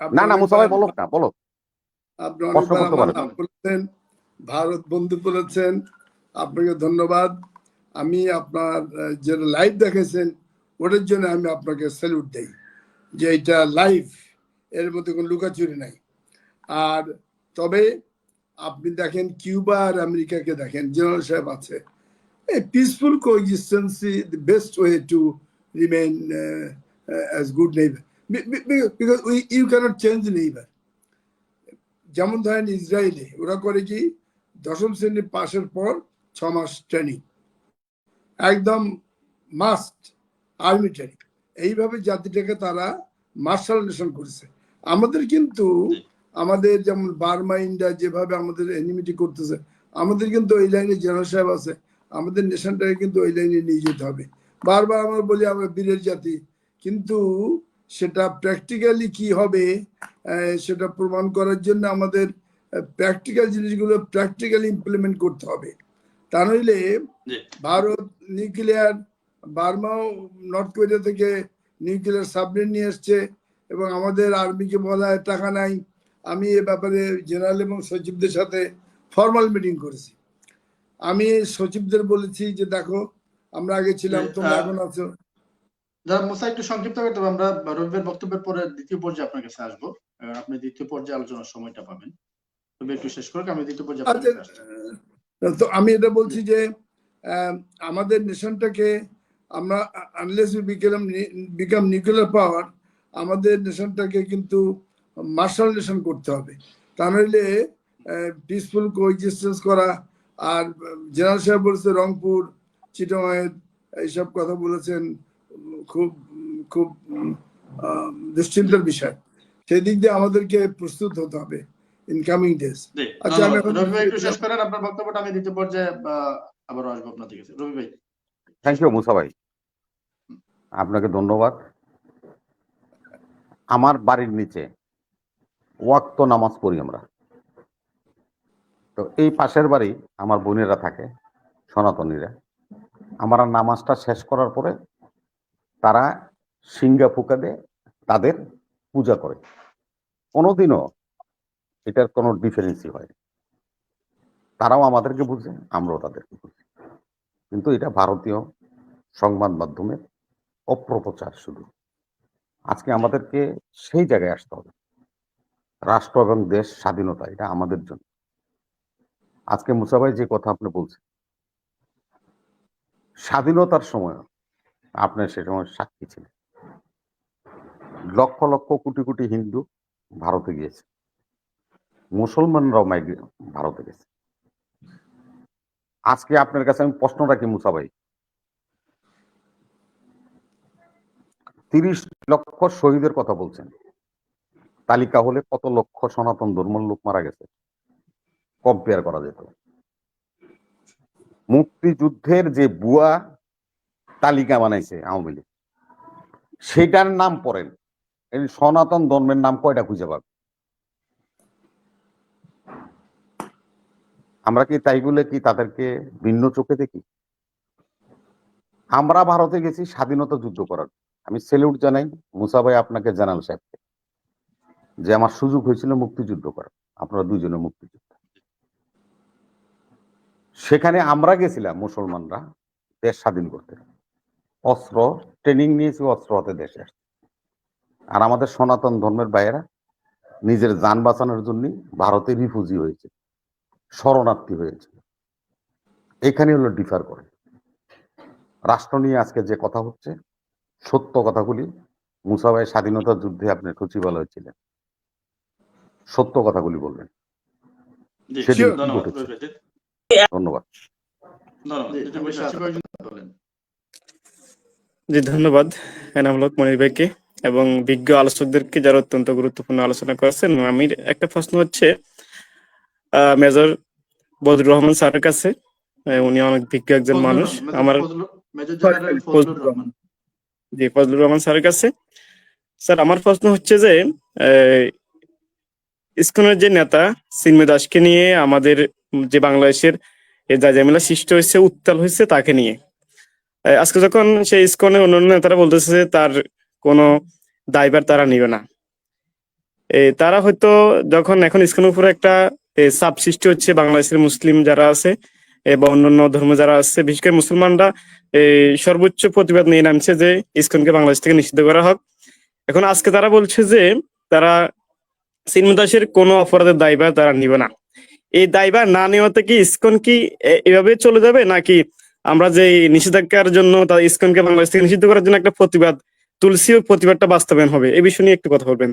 না না মুসা ভাই বলো না বলো আপনি বলেছেন ভারত বন্ধু বলেছেন আপনাকে ধন্যবাদ। আমি আপনার আহ, যে লাইভ দেখেছেন ওটার জন্য আমি আপনাকে স্যালুট দেই যে এটা লাইভ এর মধ্যে কোনো লুকাচুরি নাই। আর তবে আপনি দেখেন কিউবা আর আমেরিকাকে দেখেন জেনারেল সাহেব আছে। a peaceful coexistence is the best way to remain uh, uh, as good neighbor You cannot change the neighbor যেমন ধরেন ইসরায়েলে, ওরা করে কি? দশম শ্রেণি পাশের পর ছ মাস ট্রেনিং একদম মাস্ট আর্মি ট্রেনিং এইভাবে জাতিটাকে তারা মার্শাল নেশন করেছে। আমাদের কিন্তু, আমাদের যেমন বার্মা, ইন্ডিয়া যেভাবে আমাদের এনিমিটি করতেছে, আমাদের কিন্তু ওই লাইনে জেনারেল সাহেব আছে, আমাদের নেশনটাকে কিন্তু ওই লাইনে নিয়ে যেতে হবে। বারবার আমরা বলি আমরা বীরের জাতি, কিন্তু সেটা প্র্যাকটিক্যালি কি হবে সেটা প্রমাণ করার জন্য আমাদের প্র্যাকটিক্যাল জিনিসগুলো প্র্যাকটিক্যালি ইমপ্লিমেন্ট করতে হবে। তা নইলে ভারত নিউক্লিয়ার বার্মাও নর্থ কোরিয়া থেকে নিউক্লিয়ার সাবমেরিন নিয়ে এসছে এবং আমাদের আর্মিকে বলা হয় টাকা নাই। আমি এ ব্যাপারে জেনারেল এবং সচিবদের সাথে ফর্মাল মিটিং করেছি। আমি সচিবদের বলেছি যে দেখো আমরা আগে ছিলাম তোমরা এখন আছো। যারা মুসা একটু সংক্ষিপ্ত করতে আমরা রবিবার বক্তব্যের পরে দ্বিতীয় পর্যায়ে আপনার কাছে আসব। আপনি দ্বিতীয় পর্যায়ে আলোচনার সময়টা পাবেন। আচ্ছা, তো আমি এটা বলছি যে আমাদের নেশনটাকে আমরা আনলেস বিকাম নিউক্লিয়ার পাওয়ার আমাদের নেশনটাকে কিন্তু মার্শাল নেশন করতে হবে। তা নইলে পিসফুল কোএক্সিস্টেন্স করা আর জেনারেল সাহেব বলেছে রংপুর চিটমায়ের এইসব কথা বলেছেন খুব খুব দুশ্চিন্তার বিষয়। সেই দিক দিয়ে আমাদেরকে প্রস্তুত হতে হবে ইন কামিং ডেজ আচ্ছা, আমি এখন- রবি ভাই একটু শেষ করেন আপনার বক্তব্যটা আমি দ্বিতীয় পর্যায়ে আহ, আবারও আসব আপনাদের কাছে রবি ভাই। থ্যাংক ইউ মুসা ভাই। আপনাকে ধন্যবাদ। আমার বাড়ির নিচে ওয়াক্ত নামাজ পড়ি আমরা। তো এই পাশের বাড়ি আমার বোনেরা থাকে সনাতনীরা। আমরা নামাজটা শেষ করার পরে তারা সিঙ্গা ফুকা তাদের পূজা করে। কোনোদিনও এটার কোনো ডিফারেন্সই হয় তারাও আমাদেরকে বুঝে, আমরাও তাদেরকে বুঝি। কিন্তু এটা ভারতীয় সংবাদ মাধ্যমের অপ্রপ্রচার শুধু। আজকে আমাদেরকে সেই জায়গায় আসতে হবে। রাষ্ট্র এবং দেশ স্বাধীনতা, এটা আমাদের জন্য। আজকে মুসাভাই যে কথা আপনি বলছেন, স্বাধীনতার সময় আপনি সে সময় সাক্ষী ছিলেন। লক্ষ লক্ষ কোটি কোটি হিন্দু ভারতে গিয়েছে। মুসলমানরাও মাইগ্রে ভারতে গেছে। আজকে আপনার কাছে আমি প্রশ্ন রাখি মুসাভাই তিরিশ লক্ষ শহীদের কথা বলছেন। তালিকা হলে কত লক্ষ সনাতন ধর্মের লোক মারা গেছে? কম্পেয়ার করা যেত। মুক্তিযুদ্ধের যে বুয়া তালিকা বানাইছে আওয়ামী লীগ। সেটার নাম পড়েন। সনাতন ধর্মের নাম কয়টা খুঁজে পাবে? আমরা কি তাই বলে কি তাদেরকে ভিন্ন চোখে দেখি? আমরা ভারতে গেছি স্বাধীনতা যুদ্ধ করার। আমি সেলিউট জানাই মুসা ভাই আপনাকে, জানাল সাহেবকে, যে আমার সুযোগ হয়েছিল মুক্তিযুদ্ধ করার। আপনারা দুজনে মুক্তিযুদ্ধ। সেখানে আমরা গেছিলাম মুসলমানরা দেশ স্বাধীন করতে। অস্ত্র ট্রেনিং নিয়েছি অস্ত্র হাতে দেশে আসছে। আর আমাদের সনাতন ধর্মের বাইরা নিজের যান বাঁচানোর জন্য ভারতে রিফিউজি হয়েছে শরণার্থী হয়েছে। এখানে হলো ডিফার করে। রাষ্ট্র নিয়ে আজকে যে কথা হচ্ছে সত্য কথাগুলি মুসাভাই স্বাধীনতা যুদ্ধে আপনি সচিবালয় ছিলেন। সত্য কথাগুলি বলবেন। ধন্যবাদ। ধন্যবাদ। জি, ধন্যবাদ এনাম হক মনির ভাইকে এবং বিজ্ঞ আলোচকদেরকে যারা অত্যন্ত গুরুত্বপূর্ণ আলোচনা করেছেন। আমি একটা প্রশ্ন হচ্ছে আহ, মেজর বদরুর রহমান স্যারের কাছে উনি অনেক বিজ্ঞ একজন মানুষ। আমার জি ফজলুর রহমান স্যারের কাছে। স্যার আমার প্রশ্ন হচ্ছে যে ইসকনের যে নেতা সিনমে দাসকে নিয়ে আমাদের যে বাংলাদেশের যা ঝামেলা সৃষ্টি হয়েছে উত্তাল হয়েছে তাকে নিয়ে। আজকে যখন সেই ইসকনের অন্যান্য নেতারা বলতেছে যে তার কোনো দায়বার তারা নিবে না। তারা হয়তো যখন এখন ইসকনের উপরে একটা চাপ সৃষ্টি হচ্ছে, বাংলাদেশের মুসলিম যারা আছে বা অন্যান্য ধর্ম যারা আছে, বিশেষ করে মুসলমানরা সর্বোচ্চ প্রতিবাদ নিয়ে নামছে যে ইসকনকে বাংলাদেশ থেকে নিষিদ্ধ করা হোক। এখন আজকে তারা বলছে যে তারা সিনমদাসের কোনো অপরাধের দায়ভার তারা নিবে না। এই দায়ভার না নেওয়াতে কি ইসকন কি এভাবে চলে যাবে নাকি আমরা যে নিষেধাজ্ঞার জন্য তার ইসকনকে বাংলাদেশ থেকে নিষিদ্ধ করার জন্য একটা প্রতিবাদ, তুলসী ও প্রতিবাদটা বাস্তবায়ন হবে। এই বিষয় নিয়ে একটু কথা বলবেন।